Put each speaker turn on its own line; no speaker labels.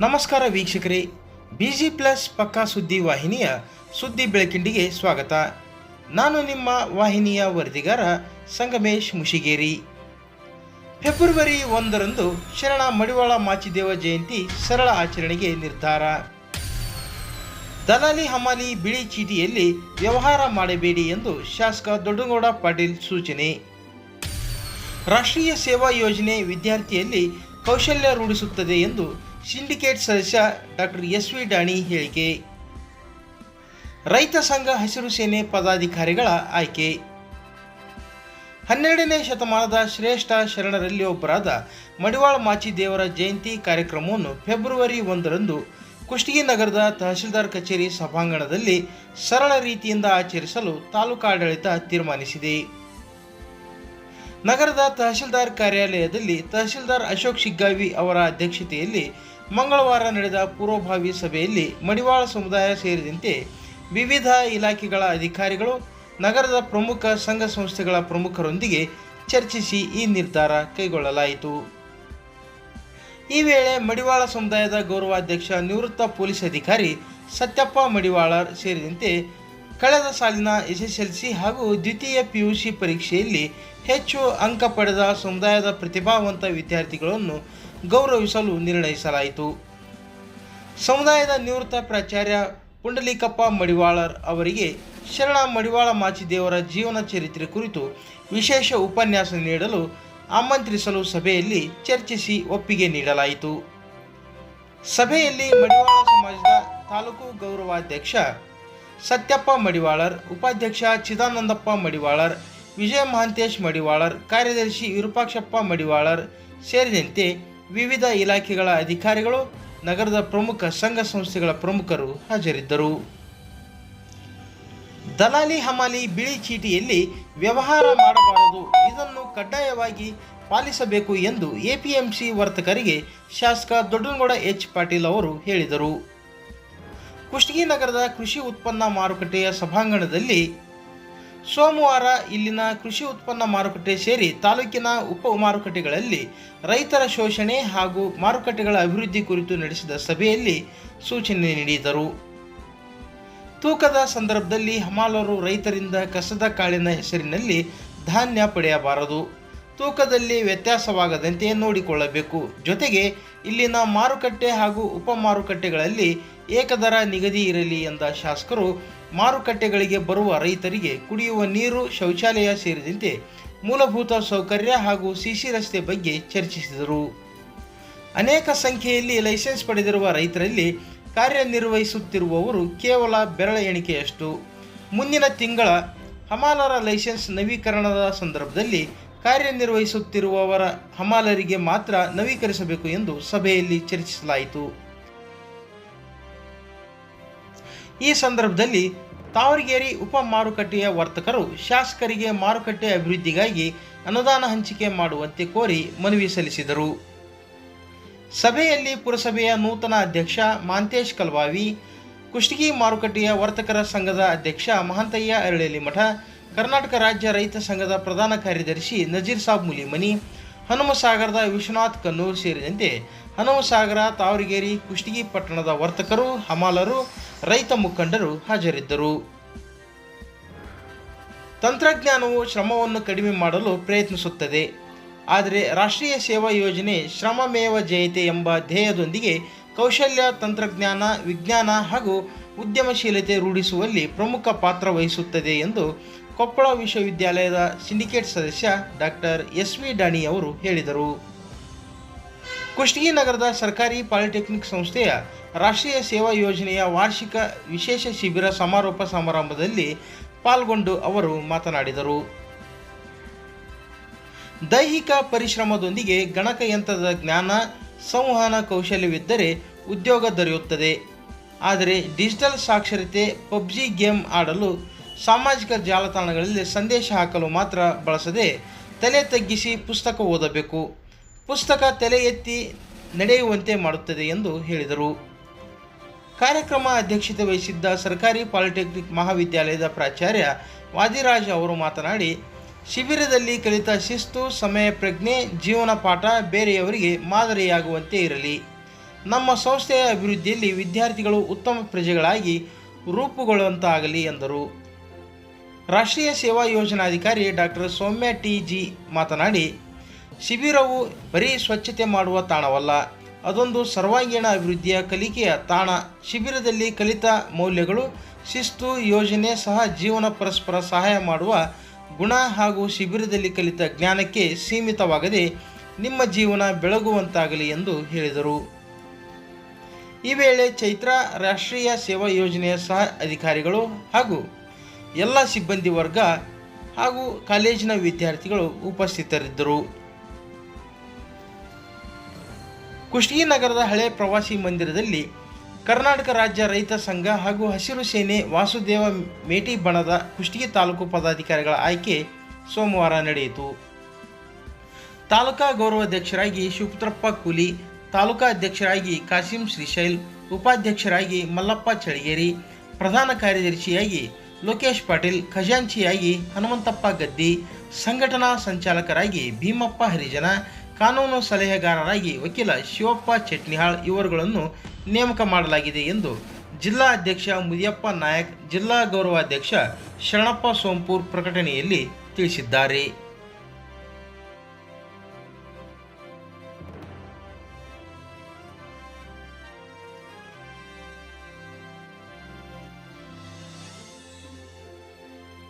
ನಮಸ್ಕಾರ ವೀಕ್ಷಕರೇ, busy plus ಪಕ್ಕಾ ಸುದ್ದಿ ವಾಹಿನಿಯ ಸುದ್ದಿ ಬೆಳಕಿಂಡಿಗೆ ಸ್ವಾಗತ. ನಾನು ನಿಮ್ಮ ವಾಹಿನಿಯ ವರದಿಗಾರ ಸಂಗಮೇಶ್ ಮುಷಿಗೇರಿ. ಫೆಬ್ರವರಿ ಒಂದರಂದು ಶರಣ ಮಡಿವಾಳ ಮಾಚಿದೇವ ಜಯಂತಿ ಸರಳ ಆಚರಣೆಗೆ ನಿರ್ಧಾರ. ದಲಾಲಿ ಹಮಾಲಿ ಬಿಳಿ ಚೀಟಿಯಲ್ಲಿ ವ್ಯವಹಾರ ಮಾಡಬೇಡಿ ಎಂದು ಶಾಸಕ ದೊಡ್ಡಗೌಡ ಪಾಟೀಲ್ ಸೂಚನೆ. ರಾಷ್ಟ್ರೀಯ ಸೇವಾ ಯೋಜನೆ ವಿದ್ಯಾರ್ಥಿಯಲ್ಲಿ ಕೌಶಲ್ಯ ರೂಢಿಸುತ್ತದೆ ಎಂದು ಸಿಂಡಿಕೇಟ್ ಸದಸ್ಯ ಡಾಕ್ಟರ್ ಎಸ್ ವಿ ಡಾಣಿ ಹೇಳಿಕೆ. ರೈತ ಸಂಘ ಹಸಿರು ಸೇನೆ ಪದಾಧಿಕಾರಿಗಳ ಆಯ್ಕೆ. ಹನ್ನೆರಡನೇ ಶತಮಾನದ ಶ್ರೇಷ್ಠ ಶರಣರಲ್ಲಿ ಒಬ್ಬರಾದ ಮಡಿವಾಳ ಮಾಚಿ ದೇವರ ಜಯಂತಿ ಕಾರ್ಯಕ್ರಮವನ್ನು ಫೆಬ್ರವರಿ ಒಂದರಂದು ಕುಷ್ಟಗಿ ನಗರದ ತಹಶೀಲ್ದಾರ್ ಕಚೇರಿ ಸಭಾಂಗಣದಲ್ಲಿ ಸರಳ ರೀತಿಯಿಂದ ಆಚರಿಸಲು ತಾಲೂಕಾಡಳಿತ ತೀರ್ಮಾನಿಸಿದೆ. ನಗರದ ತಹಶೀಲ್ದಾರ್ ಕಾರ್ಯಾಲಯದಲ್ಲಿ ತಹಶೀಲ್ದಾರ್ ಅಶೋಕ್ ಶಿಗ್ಗಾವಿ ಅವರ ಅಧ್ಯಕ್ಷತೆಯಲ್ಲಿ ಮಂಗಳವಾರ ನಡೆದ ಪೂರ್ವಭಾವಿ ಸಭೆಯಲ್ಲಿ ಮಡಿವಾಳ ಸಮುದಾಯ ಸೇರಿದಂತೆ ವಿವಿಧ ಇಲಾಖೆಗಳ ಅಧಿಕಾರಿಗಳು, ನಗರದ ಪ್ರಮುಖ ಸಂಘ ಸಂಸ್ಥೆಗಳ ಪ್ರಮುಖರೊಂದಿಗೆ ಚರ್ಚಿಸಿ ಈ ನಿರ್ಧಾರ ಕೈಗೊಳ್ಳಲಾಯಿತು. ಈ ವೇಳೆ ಮಡಿವಾಳ ಸಮುದಾಯದ ಗೌರವಾಧ್ಯಕ್ಷ ನಿವೃತ್ತ ಪೊಲೀಸ್ ಅಧಿಕಾರಿ ಸತ್ಯಪ್ಪ ಮಡಿವಾಳರ್ ಸೇರಿದಂತೆ ಕಳೆದ ಸಾಲಿನ ಎಸ್ಎಸ್ಎಲ್ಸಿ ಹಾಗೂ ದ್ವಿತೀಯ ಪಿಯುಸಿ ಪರೀಕ್ಷೆಯಲ್ಲಿ ಹೆಚ್ಚು ಅಂಕ ಪಡೆದ ಸಮುದಾಯದ ಪ್ರತಿಭಾವಂತ ವಿದ್ಯಾರ್ಥಿಗಳನ್ನು ಗೌರವಿಸಲು ನಿರ್ಣಯಿಸಲಾಯಿತು. ಸಮುದಾಯದ ನಿವೃತ್ತ ಪ್ರಾಚಾರ್ಯ ಪುಂಡಲೀಕಪ್ಪ ಮಡಿವಾಳರ್ ಅವರಿಗೆ ಶರಣ ಮಡಿವಾಳ ಮಾಚಿದೇವರ ಜೀವನ ಚರಿತ್ರೆ ಕುರಿತು ವಿಶೇಷ ಉಪನ್ಯಾಸ ನೀಡಲು ಆಮಂತ್ರಿಸಲು ಸಭೆಯಲ್ಲಿ ಚರ್ಚಿಸಿ ಒಪ್ಪಿಗೆ ನೀಡಲಾಯಿತು. ಸಭೆಯಲ್ಲಿ ಮಡಿವಾಳ ಸಮಾಜದ ತಾಲೂಕು ಗೌರವಾಧ್ಯಕ್ಷ ಸತ್ಯಪ್ಪ ಮಡಿವಾಳರ್, ಉಪಾಧ್ಯಕ್ಷ ಚಿದಾನಂದಪ್ಪ ಮಡಿವಾಳರ್, ವಿಜಯ ಮಹಾಂತೇಶ್ ಮಡಿವಾಳರ್, ಕಾರ್ಯದರ್ಶಿ ವಿರೂಪಾಕ್ಷಪ್ಪ ಮಡಿವಾಳರ್ ಸೇರಿದಂತೆ ವಿವಿಧ ಇಲಾಖೆಗಳ ಅಧಿಕಾರಿಗಳು, ನಗರದ ಪ್ರಮುಖ ಸಂಘ ಸಂಸ್ಥೆಗಳ ಪ್ರಮುಖರು ಹಾಜರಿದ್ದರು. ದಲಾಲಿ ಹಮಾಲಿ ಬಿಳಿ ಚೀಟಿಯಲ್ಲಿ ವ್ಯವಹಾರ ಮಾಡಬಾರದು, ಇದನ್ನು ಕಡ್ಡಾಯವಾಗಿ ಪಾಲಿಸಬೇಕು ಎಂದು ಎಪಿಎಂಸಿ ವರ್ತಕರಿಗೆ ಶಾಸಕ ದೊಡ್ಡನಗೌಡ ಎಚ್ ಪಾಟೀಲ್ ಅವರು ಹೇಳಿದರು. ಕುಷ್ಟಗಿ ನಗರದ ಕೃಷಿ ಉತ್ಪನ್ನ ಮಾರುಕಟ್ಟೆಯ ಸಭಾಂಗಣದಲ್ಲಿ ಸೋಮವಾರ ಇಲ್ಲಿನ ಕೃಷಿ ಉತ್ಪನ್ನ ಮಾರುಕಟ್ಟೆ ಸೇರಿ ತಾಲೂಕಿನ ಉಪ ಮಾರುಕಟ್ಟೆಗಳಲ್ಲಿ ರೈತರ ಶೋಷಣೆ ಹಾಗೂ ಮಾರುಕಟ್ಟೆಗಳ ಅಭಿವೃದ್ಧಿ ಕುರಿತು ನಡೆಸಿದ ಸಭೆಯಲ್ಲಿ ಸೂಚನೆ ನೀಡಿದರು. ತೂಕದ ಸಂದರ್ಭದಲ್ಲಿ ಹಮಾಲರು ರೈತರಿಂದ ಕಸದ ಕಾಳಿನ ಹೆಸರಿನಲ್ಲಿ ಧಾನ್ಯ ಪಡೆಯಬಾರದು. ತೂಕದಲ್ಲಿ ವ್ಯತ್ಯಾಸವಾಗದಂತೆ ನೋಡಿಕೊಳ್ಳಬೇಕು. ಜೊತೆಗೆ ಇಲ್ಲಿನ ಮಾರುಕಟ್ಟೆ ಹಾಗೂ ಉಪ ಮಾರುಕಟ್ಟೆಗಳಲ್ಲಿ ಏಕದರ ನಿಗದಿ ಇರಲಿ ಎಂದ ಶಾಸಕರು, ಮಾರುಕಟ್ಟೆಗಳಿಗೆ ಬರುವ ರೈತರಿಗೆ ಕುಡಿಯುವ ನೀರು, ಶೌಚಾಲಯ ಸೇರಿದಂತೆ ಮೂಲಭೂತ ಸೌಕರ್ಯ ಹಾಗೂ ಸಿಸಿ ರಸ್ತೆ ಬಗ್ಗೆ ಚರ್ಚಿಸಿದರು. ಅನೇಕ ಸಂಖ್ಯೆಯಲ್ಲಿ ಲೈಸೆನ್ಸ್ ಪಡೆದಿರುವ ರೈತರಲ್ಲಿ ಕಾರ್ಯನಿರ್ವಹಿಸುತ್ತಿರುವವರು ಕೇವಲ ಬೆರಳ ಎಣಿಕೆಯಷ್ಟು. ಮುಂದಿನ ತಿಂಗಳ ಹಮಾಲರ ಲೈಸೆನ್ಸ್ ನವೀಕರಣದ ಸಂದರ್ಭದಲ್ಲಿ ಕಾರ್ಯನಿರ್ವಹಿಸುತ್ತಿರುವವರ ಹಮಾಲರಿಗೆ ಮಾತ್ರ ನವೀಕರಿಸಬೇಕು ಎಂದು ಸಭೆಯಲ್ಲಿ ಚರ್ಚಿಸಲಾಯಿತು. ಈ ಸಂದರ್ಭದಲ್ಲಿ ತಾವರಗೇರಿ ಉಪ ಮಾರುಕಟ್ಟೆಯ ವರ್ತಕರು ಶಾಸಕರಿಗೆ ಮಾರುಕಟ್ಟೆ ಅಭಿವೃದ್ಧಿಗಾಗಿ ಅನುದಾನ ಹಂಚಿಕೆ ಮಾಡುವಂತೆ ಕೋರಿ ಮನವಿ ಸಲ್ಲಿಸಿದರು. ಸಭೆಯಲ್ಲಿ ಪುರಸಭೆಯ ನೂತನ ಅಧ್ಯಕ್ಷ ಮಾಂತೇಶ್ ಕಲ್ವಾವಿ, ಕುಷ್ಟಗಿ ಮಾರುಕಟ್ಟೆಯ ವರ್ತಕರ ಸಂಘದ ಅಧ್ಯಕ್ಷ ಮಹಂತಯ್ಯ ಅರಳೇಲಿ ಮಠ ಕರ್ನಾಟಕ ರಾಜ್ಯ ರೈತ ಸಂಘದ ಪ್ರಧಾನ ಕಾರ್ಯದರ್ಶಿ ನಜೀರ್ ಸಾಬ್ ಮುಲಿಮನಿ ಹನುಮಸಾಗರದ ವಿಶ್ವನಾಥ್ ಕನ್ನೂರ್ ಸೇರಿದಂತೆ ಹನುಮಸಾಗರ ತಾವರಗೇರಿ, ಕುಷ್ಟಗಿ ಪಟ್ಟಣದ ವರ್ತಕರು, ಹಮಾಲರು, ರೈತ ಮುಖಂಡರು ಹಾಜರಿದ್ದರು. ತಂತ್ರಜ್ಞಾನವು ಶ್ರಮವನ್ನು ಕಡಿಮೆ ಮಾಡಲು ಪ್ರಯತ್ನಿಸುತ್ತದೆ. ಆದರೆ ರಾಷ್ಟ್ರೀಯ ಸೇವಾ ಯೋಜನೆ ಶ್ರಮಮೇವ ಜಯತೆ ಎಂಬ ಧ್ಯೇಯದೊಂದಿಗೆ ಕೌಶಲ್ಯ, ತಂತ್ರಜ್ಞಾನ, ವಿಜ್ಞಾನ ಹಾಗೂ ಉದ್ಯಮಶೀಲತೆ ರೂಢಿಸುವಲ್ಲಿ ಪ್ರಮುಖ ಪಾತ್ರ ವಹಿಸುತ್ತದೆ ಎಂದು ಕೊಪ್ಪಳ ವಿಶ್ವವಿದ್ಯಾಲಯದ ಸಿಂಡಿಕೇಟ್ ಸದಸ್ಯ ಡಾಕ್ಟರ್ ಎಸ್ ವಿ ಡಾಣಿ ಅವರು ಹೇಳಿದರು. ಕುಷ್ಟಗಿ ನಗರದ ಸರ್ಕಾರಿ ಪಾಲಿಟೆಕ್ನಿಕ್ ಸಂಸ್ಥೆಯ ರಾಷ್ಟ್ರೀಯ ಸೇವಾ ಯೋಜನೆಯ ವಾರ್ಷಿಕ ವಿಶೇಷ ಶಿಬಿರ ಸಮಾರೋಪ ಸಮಾರಂಭದಲ್ಲಿ ಪಾಲ್ಗೊಂಡು ಅವರು ಮಾತನಾಡಿದರು. ದೈಹಿಕ ಪರಿಶ್ರಮದೊಂದಿಗೆ ಗಣಕಯಂತ್ರದ ಜ್ಞಾನ, ಸಂವಹನ ಕೌಶಲ್ಯವಿದ್ದರೆ ಉದ್ಯೋಗ ದೊರೆಯುತ್ತದೆ. ಆದರೆ ಡಿಜಿಟಲ್ ಸಾಕ್ಷರತೆ, ಪಬ್ಜಿ ಗೇಮ್ ಆಡಲು ಸಾಮಾಜಿಕ ಜಾಲತಾಣಗಳಲ್ಲಿ ಸಂದೇಶ ಹಾಕಲು ಮಾತ್ರ ಬಳಸದೆ ತಲೆ ತಗ್ಗಿಸಿ ಪುಸ್ತಕ ಓದಬೇಕು. ಪುಸ್ತಕ ತಲೆ ಎತ್ತಿ ನಡೆಯುವಂತೆ ಮಾಡುತ್ತದೆ ಎಂದು ಹೇಳಿದರು. ಕಾರ್ಯಕ್ರಮ ಅಧ್ಯಕ್ಷತೆ ವಹಿಸಿದ್ದ ಸರ್ಕಾರಿ ಪಾಲಿಟೆಕ್ನಿಕ್ ಮಹಾವಿದ್ಯಾಲಯದ ಪ್ರಾಚಾರ್ಯ ವಾದಿರಾಜ್ ಅವರು ಮಾತನಾಡಿ, ಶಿಬಿರದಲ್ಲಿ ಕಲಿತ ಶಿಸ್ತು, ಸಮಯ, ಪ್ರಜ್ಞೆ, ಜೀವನ ಪಾಠ ಬೇರೆಯವರಿಗೆ ಮಾದರಿಯಾಗುವಂತೆ ಇರಲಿ. ನಮ್ಮ ಸಂಸ್ಥೆಯ ಅಭಿವೃದ್ಧಿಯಲ್ಲಿ ವಿದ್ಯಾರ್ಥಿಗಳು ಉತ್ತಮ ಪ್ರಜೆಗಳಾಗಿ ರೂಪುಗೊಳ್ಳುವಂತಾಗಲಿ ಎಂದರು. ರಾಷ್ಟ್ರೀಯ ಸೇವಾ ಯೋಜನಾಧಿಕಾರಿ ಡಾಕ್ಟರ್ ಸೌಮ್ಯ ಟಿ ಜಿ ಮಾತನಾಡಿ, ಶಿಬಿರವು ಬರೀ ಸ್ವಚ್ಛತೆ ಮಾಡುವ ತಾಣವಲ್ಲ, ಅದೊಂದು ಸರ್ವಾಂಗೀಣ ಅಭಿವೃದ್ಧಿಯ ಕಲಿಕೆಯ ತಾಣ. ಶಿಬಿರದಲ್ಲಿ ಕಲಿತ ಮೌಲ್ಯಗಳು ಶಿಸ್ತು, ಯೋಜನೆ ಸಹ ಜೀವನ ಪರಸ್ಪರ ಸಹಾಯ ಮಾಡುವ ಗುಣ ಹಾಗೂ ಶಿಬಿರದಲ್ಲಿ ಕಲಿತ ಜ್ಞಾನಕ್ಕೆ ಸೀಮಿತವಾಗದೆ ನಿಮ್ಮ ಜೀವನ ಬೆಳಗುವಂತಾಗಲಿ ಎಂದು ಹೇಳಿದರು. ಈ ವೇಳೆ ಚೈತ್ರ ರಾಷ್ಟ್ರೀಯ ಸೇವಾ ಯೋಜನೆಯ ಸಹ ಅಧಿಕಾರಿಗಳು ಹಾಗೂ ಎಲ್ಲ ಸಿಬ್ಬಂದಿ ವರ್ಗ ಹಾಗೂ ಕಾಲೇಜಿನ ವಿದ್ಯಾರ್ಥಿಗಳು ಉಪಸ್ಥಿತರಿದ್ದರು. ಕುಷ್ಟಗಿ ನಗರದ ಹಳೆ ಪ್ರವಾಸಿ ಮಂದಿರದಲ್ಲಿ ಕರ್ನಾಟಕ ರಾಜ್ಯ ರೈತ ಸಂಘ ಹಾಗೂ ಹಸಿರು ಸೇನೆ ವಾಸುದೇವ ಮೇಟಿ ಬಣದ ಕುಷ್ಟಗಿ ತಾಲೂಕು ಪದಾಧಿಕಾರಿಗಳ ಆಯ್ಕೆ ಸೋಮವಾರ ನಡೆಯಿತು. ತಾಲೂಕಾ ಗೌರವಾಧ್ಯಕ್ಷರಾಗಿ ಶಿವಪುತ್ರಪ್ಪ ಕೂಲಿ, ತಾಲೂಕಾ ಅಧ್ಯಕ್ಷರಾಗಿ ಕಾಸಿಂ ಶ್ರೀಶೈಲ್, ಉಪಾಧ್ಯಕ್ಷರಾಗಿ ಮಲ್ಲಪ್ಪ ಚಳಿಗೇರಿ ಪ್ರಧಾನ ಕಾರ್ಯದರ್ಶಿಯಾಗಿ ಲೋಕೇಶ್ ಪಾಟೀಲ್ ಖಜಾಂಚಿಯಾಗಿ ಹನುಮಂತಪ್ಪ ಗದ್ದಿ, ಸಂಘಟನಾ ಸಂಚಾಲಕರಾಗಿ ಭೀಮಪ್ಪ ಹರಿಜನ, ಕಾನೂನು ಸಲಹೆಗಾರರಾಗಿ ವಕೀಲ ಶಿವಪ್ಪ ಚಟ್ನಿಹಾಳ್ ಇವರುಗಳನ್ನು ನೇಮಕ ಮಾಡಲಾಗಿದೆ ಎಂದು ಜಿಲ್ಲಾ ಅಧ್ಯಕ್ಷ ಮುದಿಯಪ್ಪ ನಾಯಕ್, ಜಿಲ್ಲಾ ಗೌರವಾಧ್ಯಕ್ಷ ಶರಣಪ್ಪ ಸೋಂಪೂರ್ ಪ್ರಕಟಣೆಯಲ್ಲಿ ತಿಳಿಸಿದ್ದಾರೆ.